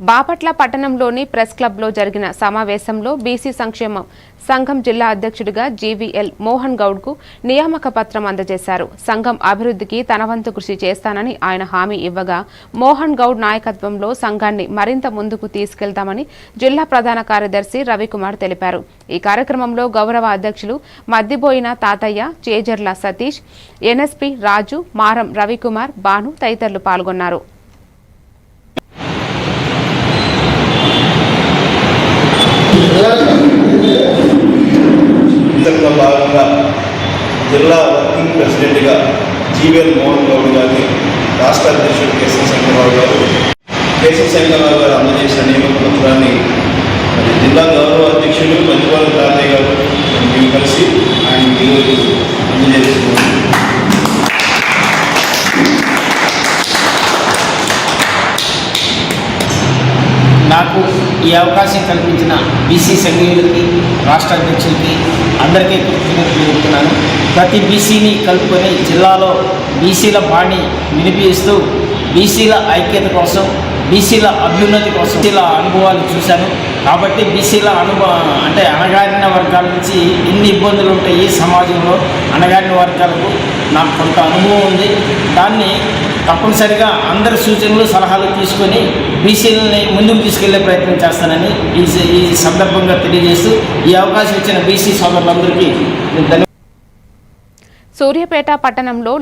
బాపట్ల పట్టణంలోని ప్రెస్ క్లబ్లో జరిగిన సమావేశంలో బీసీ సంక్షేమ సంఘం జిల్లా అధ్యక్షుడిగా జీవీఎల్ మోహన్ గౌడ్కు నియామక పత్రం అందజేశారు. సంఘం అభివృద్ధికి తనవంతు కృషి చేస్తానని ఆయన హామీ ఇవ్వగా మోహన్ గౌడ్ నాయకత్వంలో సంఘాన్ని మరింత ముందుకు తీసుకెళ్తామని జిల్లా ప్రధాన కార్యదర్శి రవికుమార్ తెలిపారు. ఈ కార్యక్రమంలో గౌరవ అధ్యక్షులు మద్దిబోయిన తాతయ్య చేజర్ల సతీష్ ఎన్ఎస్పి రాజు మారం రవికుమార్ బాను తదితరులు పాల్గొన్నారు. జిల్లా వర్కింగ్ ప్రెసిడెంట్గా జీవీఎల్ మోహన్ గౌడ్ గారిని రాష్ట్ర అధ్యక్షుడు కేశవ శంకరరావు గారు కేశవ శంకరరావు గారు అందజేసిన నియమక పత్రాన్ని మరి జిల్లా గౌరవ అధ్యక్షుడు మధ్యవాళ్ళ తాతయ్య గారు మేము కలిసి ఆయన ఈరోజు అందజేస్తున్నాం నాకు ఈ అవకాశం కల్పించిన బీసీ సంఘీయులకి రాష్ట్ర అధ్యక్షులకి అందరికీ కృతజ్ఞతలు చెప్తున్నాను. ప్రతి బీసీని కలుపుకొని జిల్లాలో బీసీల బాణి వినిపిస్తూ బీసీల ఐక్యత కోసం బీసీల అభ్యున్నతి కోసం బీసీల అనుభవాలు చూశాను. కాబట్టి బీసీల అనుభవ అంటే అణగారిన వర్గాల నుంచి ఎన్ని ఇబ్బందులు ఉంటాయి సమాజంలో అణగారిన వర్గాలకు నాకు కొంత అనుభవం ఉంది. దాన్ని తప్పనిసరిగా అందరి సూచనలు సలహాలు తీసుకొని బీసీలని ముందుకు తీసుకెళ్ళే ప్రయత్నం చేస్తానని ఈ ఈ సందర్భంగా తెలియజేస్తూ ఈ అవకాశం ఇచ్చిన బీసీ సోదరులందరికీ ధన్యవాదాలు. సూర్యాపేట పట్టణంలో